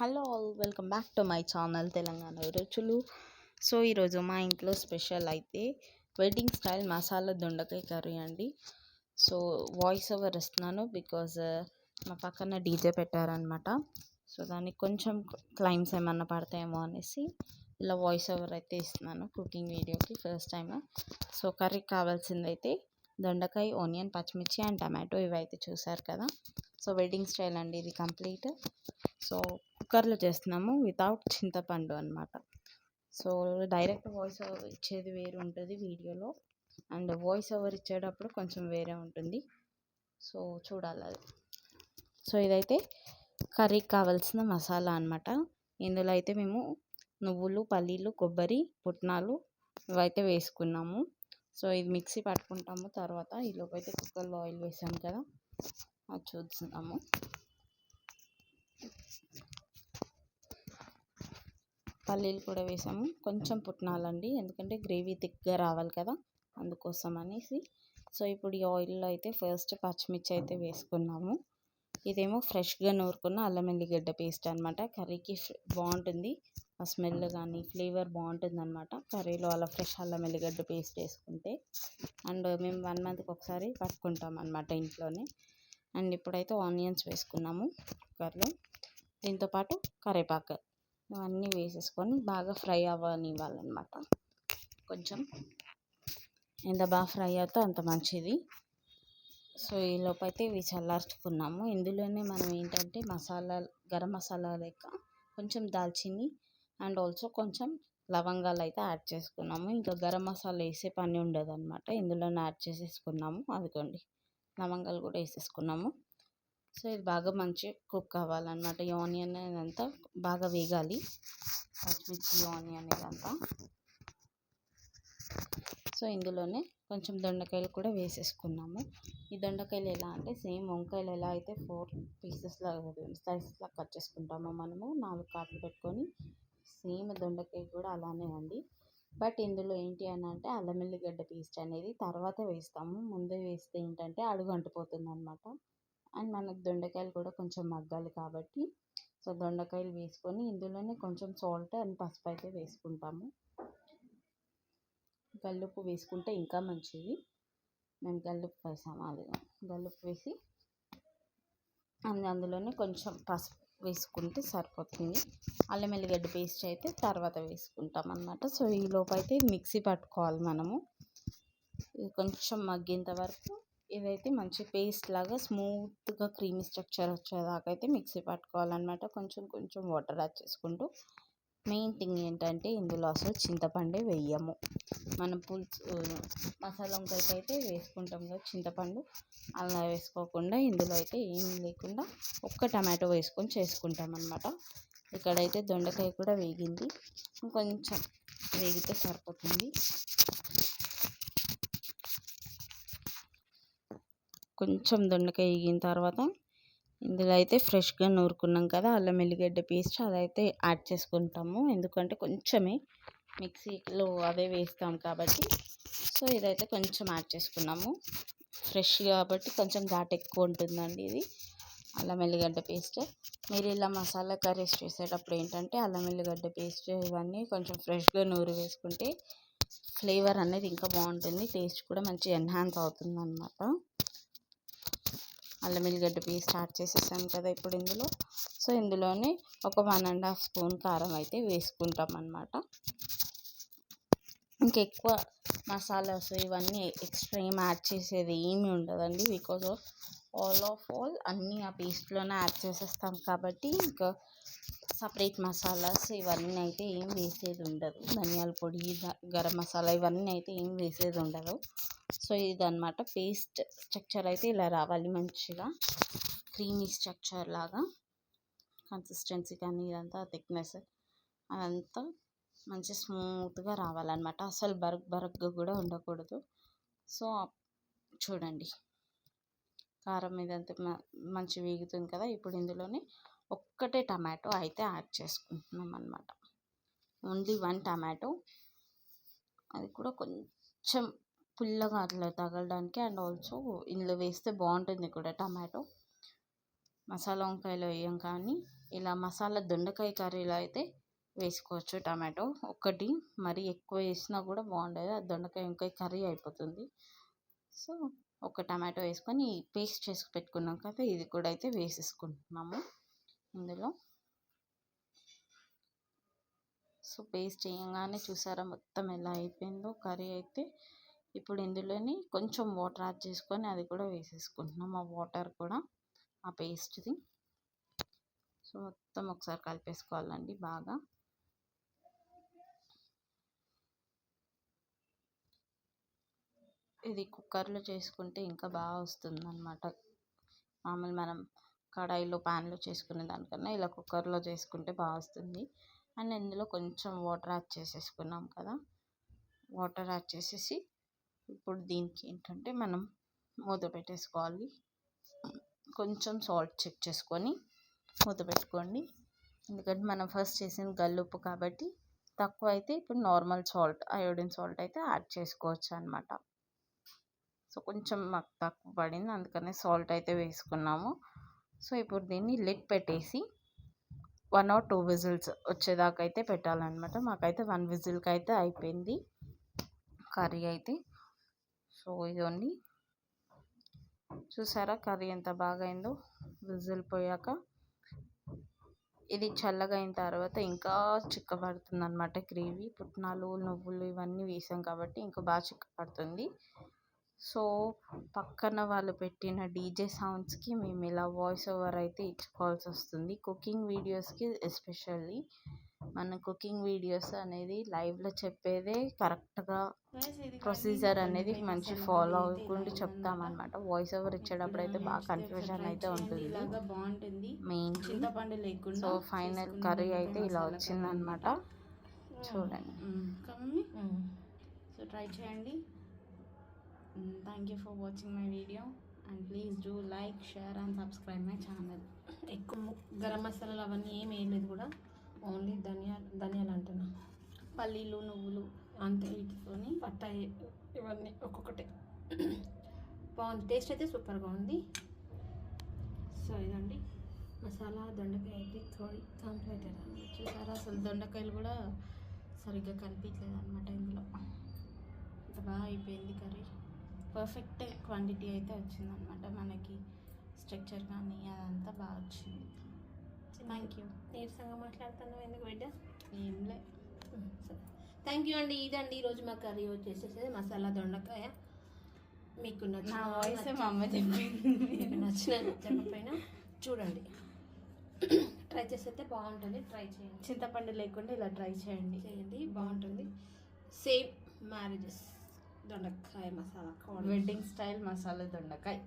Hello all welcome back to my channel Telangana Ruchulu so ఈరోజు మా ఇంట్లో special అయితే వెడ్డింగ్ స్టైల్ మసాలా దొండకాయ కర్రీ అండి. సో వాయిస్ ఓవర్ ఇస్తున్నాను బికాజ్ uh, మా పక్కన డీజే పెట్టారనమాట సో దానికి కొంచెం క్లైమ్స్ ఏమన్నా పడతాయేమో అనేసి ఇలా వాయిస్ ఓవర్ అయితే ఇస్తున్నాను కుకింగ్ వీడియోకి ఫస్ట్ టైం సో కర్రీకి కావాల్సిందైతే దొండకాయ ఆనియన్ పచ్చిమిర్చి అండ్ టమాటో ఇవైతే చూసారు కదా. సో వెడ్డింగ్ స్టైల్ అండి ఇది కంప్లీట్ సో కుక్కర్లో చేస్తున్నాము వితౌట్ చింతపండు అనమాట సో డైరెక్ట్ వాయిస్ ఓవర్ ఇచ్చేది వేరు ఉంటుంది వీడియోలో. అండ్ వాయిస్ ఓవర్ ఇచ్చేటప్పుడు కొంచెం వేరే ఉంటుంది. సో చూడాలి అది. సో ఇదైతే కర్రీకి కావాల్సిన మసాలా అనమాట ఇందులో అయితే మేము నువ్వులు పల్లీలు కొబ్బరి పుట్నాలు ఇవైతే వేసుకున్నాము. సో ఇది మిక్సీ పట్టుకుంటాము తర్వాత. ఈలోపు అయితే కుక్కర్లో ఆయిల్ వేసాము కదా. అది చూస్తున్నాము. పల్లీలు కూడా వేసాము. కొంచెం పుట్నాలండి. ఎందుకంటే గ్రేవీ థిక్గా రావాలి కదా అందుకోసం అనేసి. సో ఇప్పుడు ఈ ఆయిల్లో అయితే ఫస్ట్ పచ్చిమిర్చి అయితే వేసుకున్నాము. ఇదేమో ఫ్రెష్గా నూరుకున్న అల్లం ఎల్లిగడ్డ పేస్ట్ అనమాట కర్రీకి బాగుంటుంది. ఆ స్మెల్ కానీ ఫ్లేవర్ బాగుంటుంది అనమాట కర్రీలో అలా ఫ్రెష్ అల్లం ఎల్లిగడ్డ పేస్ట్ వేసుకుంటే. అండ్ మేము వన్ మంత్కి ఒకసారి పట్టుకుంటాం అనమాట ఇంట్లోనే. అండ్ ఇప్పుడైతే ఆనియన్స్ వేసుకున్నాము కుక్కర్లో దీంతోపాటు కరివేపాకు ఇవన్నీ వేసేసుకొని బాగా ఫ్రై అవ్వనివ్వాలన్నమాట. కొంచెం ఎంత బాగా ఫ్రై అవుతే అంత మంచిది. సో ఈ అయితే ఇవి చల్లార్చుకున్నాము. ఇందులోనే మనం ఏంటంటే మసాలా గరం మసాలా లెక్క కొంచెం దాల్చిని అండ్ ఆల్సో కొంచెం లవంగాలు అయితే యాడ్ చేసుకున్నాము. ఇంకా గరం మసాలా వేసే పని ఉండదు అనమాట ఇందులోనే యాడ్ చేసేసుకున్నాము. అదిగోండి. లవంగాలు కూడా వేసేసుకున్నాము. సో ఇది బాగా మంచిగా కుక్ అవ్వాలన్నమాట ఈ ఆనియన్ ఇదంతా బాగా వేగాలి. పచ్చిమిర్చి ఆనియన్ ఇదంతా. సో ఇందులోనే కొంచెం దొండకాయలు కూడా వేసేసుకున్నాము. ఈ దొండకాయలు ఎలా అంటే సేమ్ వంకాయలు ఎలా అయితే ఫోర్ పీసెస్లా స్లైసెస్లా కట్ చేసుకుంటామో మనము నాలుగు కాట్లు పెట్టుకొని సేమ్ దొండకాయ కూడా అలానే అండి. బట్ ఇందులో ఏంటి అని అంటే అల్లం వెల్లిగడ్డ పేస్ట్ అనేది తర్వాత వేస్తాము. ముందే వేస్తే ఏంటంటే అడుగు అంటిపోతుంది అనమాట అండ్ మనకు దొండకాయలు కూడా కొంచెం మగ్గాలి కాబట్టి. సో దొండకాయలు వేసుకొని ఇందులోనే కొంచెం సాల్ట్ అండ్ పసుపు అయితే వేసుకుంటాము. గల్లుప్పు వేసుకుంటే ఇంకా మంచిది. మేము గల్లుప్పు వేసాము అది గల్లుప్పు వేసి అండ్ అందులోనే కొంచెం పసుపు వేసుకుంటే సరిపోతుంది. అల్లం ఎల్లిగడ్డ పేస్ట్ అయితే తర్వాత వేసుకుంటాం అన్నమాట. సో ఈ లోపు అయితే మిక్సీ పట్టుకోవాలి మనము. కొంచెం మగ్గేంత వరకు ఇదైతే మంచి పేస్ట్ లాగా స్మూత్గా క్రీమీ స్ట్రక్చర్ వచ్చేదాకా అయితే మిక్సీ పట్టుకోవాలన్నమాట. కొంచెం కొంచెం వాటర్ యాడ్ చేసుకుంటూ. మెయిన్ థింగ్ ఏంటంటే ఇందులో అసలు చింతపండే వేయము. మనం పులుసు మసాలా వంకాయకి అయితే వేసుకుంటాం కదా చింతపండు. అలా వేసుకోకుండా ఇందులో అయితే ఏం లేకుండా ఒక్క టమాటో వేసుకొని చేసుకుంటాం అనమాట ఇక్కడైతే దొండకాయ కూడా వేగింది. కొంచెం వేగితే సరిపోతుంది. కొంచెం దొండకాయ వేగిన తర్వాత ఇందులో అయితే ఫ్రెష్గా నూరుకున్నాం కదా అల్లం వెల్లిగడ్డ పేస్ట్ అదైతే యాడ్ చేసుకుంటాము. ఎందుకంటే కొంచెమే మిక్సీలో అవే వేస్తాం కాబట్టి. సో ఇదైతే కొంచెం యాడ్ చేసుకున్నాము. ఫ్రెష్ కాబట్టి కొంచెం ఘాట్ ఎక్కువ ఉంటుందండి ఇది అల్లం వెల్లిగడ్డ పేస్ట్. మీరు ఇలా మసాలా కర్రీస్ చేసేటప్పుడు ఏంటంటే అల్లం వెల్లిగడ్డ పేస్ట్ ఇవన్నీ కొంచెం ఫ్రెష్గా నూరు వేసుకుంటే ఫ్లేవర్ అనేది ఇంకా బాగుంటుంది. టేస్ట్ కూడా మంచి ఎన్హాన్స్ అవుతుంది అనమాట అల్లం వెల్లిగడ్డ పేస్ట్ స్టార్ట్ చేసేసాం కదా ఇప్పుడు ఇందులో. సో ఇందులోనే ఒక వన్ అండ్ హాఫ్ స్పూన్ కారం అయితే వేసుకుంటాం అన్నమాట ఇంకెక్కువ మసాలాస్ ఇవన్నీ ఎక్స్ట్రా ఏం యాడ్ చేసేది ఏమీ ఉండదండి. Because of all of all అన్నీ ఆ పేస్ట్లోనే యాడ్ చేసేస్తాం కాబట్టి ఇంకా సపరేట్ మసాలాస్ ఇవన్నీ అయితే ఏం వేసేది ఉండదు. ధనియాల పొడి గరం మసాలా ఇవన్నీ అయితే ఏం వేసేది ఉండదు. సో ఇదనమాట పేస్ట్ స్ట్రక్చర్ అయితే ఇలా రావాలి మంచిగా. క్రీమీ స్ట్రక్చర్ లాగా. కన్సిస్టెన్సీ కానీ ఇదంతా థిక్నెస్ అదంతా మంచి స్మూత్గా రావాలన్నమాట. అసలు బరక్ బరక్గా కూడా ఉండకూడదు. సో చూడండి. కారం ఇదంతా మంచి వేగుతుంది కదా ఇప్పుడు ఇందులోనే ఒక్కటే టమాటో అయితే యాడ్ చేసుకుంటున్నాం అనమాట ఓన్లీ వన్ టమాటో. అది కూడా కొంచెం పుల్లగా అట్లా తగలడానికి అండ్ ఆల్సో ఇందులో వేస్తే బాగుంటుంది కూడా టమాటో. మసాలా వంకాయలో వేయం కానీ ఇలా మసాలా దొండకాయ కర్రీలో అయితే వేసుకోవచ్చు టమాటో. ఒకటి మరి ఎక్కువ వేసినా కూడా బాగుండదు. అది దొండకాయ వంకాయ కర్రీ అయిపోతుంది. సో ఒక టమాటో వేసుకొని పేస్ట్ చేసి పెట్టుకున్నాం కదా ఇది కూడా అయితే వేసేసుకుంటున్నాము ఇందులో. సో పేస్ట్ చేయగానే చూసారా మొత్తం ఎలా అయిపోయిందో కర్రీ అయితే. ఇప్పుడు ఇందులోని కొంచెం వాటర్ యాడ్ చేసుకొని అది కూడా వేసేసుకుంటున్నాం ఆ వాటర్ కూడా ఆ పేస్ట్ది. సో మొత్తం ఒకసారి కలిపేసుకోవాలండి బాగా. ఇది కుక్కర్లో చేసుకుంటే ఇంకా బాగా వస్తుంది అనమాట మామూలు మనం కడాయిలో ప్యాన్లో చేసుకునే దానికన్నా ఇలా కుక్కర్లో చేసుకుంటే బాగా వస్తుంది. అండ్ ఇందులో కొంచెం వాటర్ యాడ్ చేసేసుకున్నాం కదా వాటర్ యాడ్ చేసేసి ఇప్పుడు దీనికి ఏంటంటే మనం మూత పెట్టేసుకోవాలి. కొంచెం సాల్ట్ చెక్ చేసుకొని మూత పెట్టుకోండి. ఎందుకంటే మనం ఫస్ట్ చేసిన గల్లుప్పు కాబట్టి తక్కువ అయితే ఇప్పుడు నార్మల్ సాల్ట్ అయోడిన్ సాల్ట్ అయితే యాడ్ చేసుకోవచ్చు అనమాట సో కొంచెం మాకు తక్కువ పడింది. అందుకనే సాల్ట్ అయితే వేసుకున్నాము. సో ఇప్పుడు దీన్ని లిడ్ పెట్టేసి వన్ ఆర్ టూ విజిల్స్ వచ్చేదాకా అయితే పెట్టాలన్నమాట. మాకైతే వన్ విజిల్కి అయితే అయిపోయింది. కర్రీ అయితే. సో ఇదండి. చూసారా కర్రీ ఎంత బాగా అయిందో విజిల్ పోయాక. ఇది చల్లగా అయిన తర్వాత ఇంకా చిక్కబడుతుంది అనమాట గ్రేవీ. పుట్నాలు నువ్వులు ఇవన్నీ వేసాం కాబట్టి ఇంకా బాగా చిక్కబడుతుంది. సో పక్కన వాళ్ళు పెట్టిన డీజే సౌండ్స్కి మేము ఇలా వాయిస్ ఓవర్ అయితే ఇచ్చుకోవాల్సి వస్తుంది కుకింగ్ వీడియోస్కి ఎస్పెషల్లీ మన కుకింగ్ వీడియోస్ అనేది లైవ్లో చెప్పేదే కరెక్ట్గా ప్రొసీజర్ అనేది మంచి ఫాలో అవ్వకుండా చెప్తామన్నమాట. వాయిస్ ఓవర్ ఇచ్చేటప్పుడు అయితే బాగా కన్ఫ్యూజన్ అయితే ఉంటుంది. బాగుంటుంది. మెయిన్ చింతపండు లేకుండా సో ఫైనల్ కర్రీ అయితే ఇలా వచ్చిందనమాట చూడండి. సో ట్రై చేయండి. Thank you for watching my video and please do like share and subscribe my channel ఎక్కువ గరం మసాలాలు అవన్నీ ఏం వేయలేదు కూడా. ఓన్లీ ధనియాలు ధనియాలు అంటున్నా పల్లీలు నువ్వులు అంతే. వీటితోని పట్ట ఇవన్నీ ఒక్కొక్కటి. బాగుంది. టేస్ట్ అయితే సూపర్గా ఉంది. సో ఇదండి. మసాలా దొండకాయ అయితే థోడి కంప్లీట్ చూసారా? అసలు దొండకాయలు కూడా సరిగ్గా కనిపించలేదు అనమాట ఇందులో. ఇంత బాగా అయిపోయింది కర్రీ. పర్ఫెక్ట్ క్వాంటిటీ అయితే వచ్చిందనమాట మనకి. స్ట్రక్చర్ కానీ అదంతా బాగా వచ్చింది. థ్యాంక్ యూ నీరసంగా మాట్లాడుతున్నావు ఎందుకు బిడ్డ? ఏంలే థ్యాంక్ యూ అండి. ఇదండి ఈరోజు మా కర్రీ వచ్చేసేసి మసాలా దొండకాయ. మీకు నచ్చిన మా అమ్మ చెప్పింది. నచ్చిన నచ్చకపోయినా చూడండి. ట్రై చేస్తే బాగుంటుంది. ట్రై చేయండి. చింతపండు లేకుండా ఇలా ట్రై చేయండి. చేయండి బాగుంటుంది. సేమ్ మ్యారేజెస్ దొండకాయ మసాలా. వెడ్డింగ్ స్టైల్ మసాలా దొండకాయ.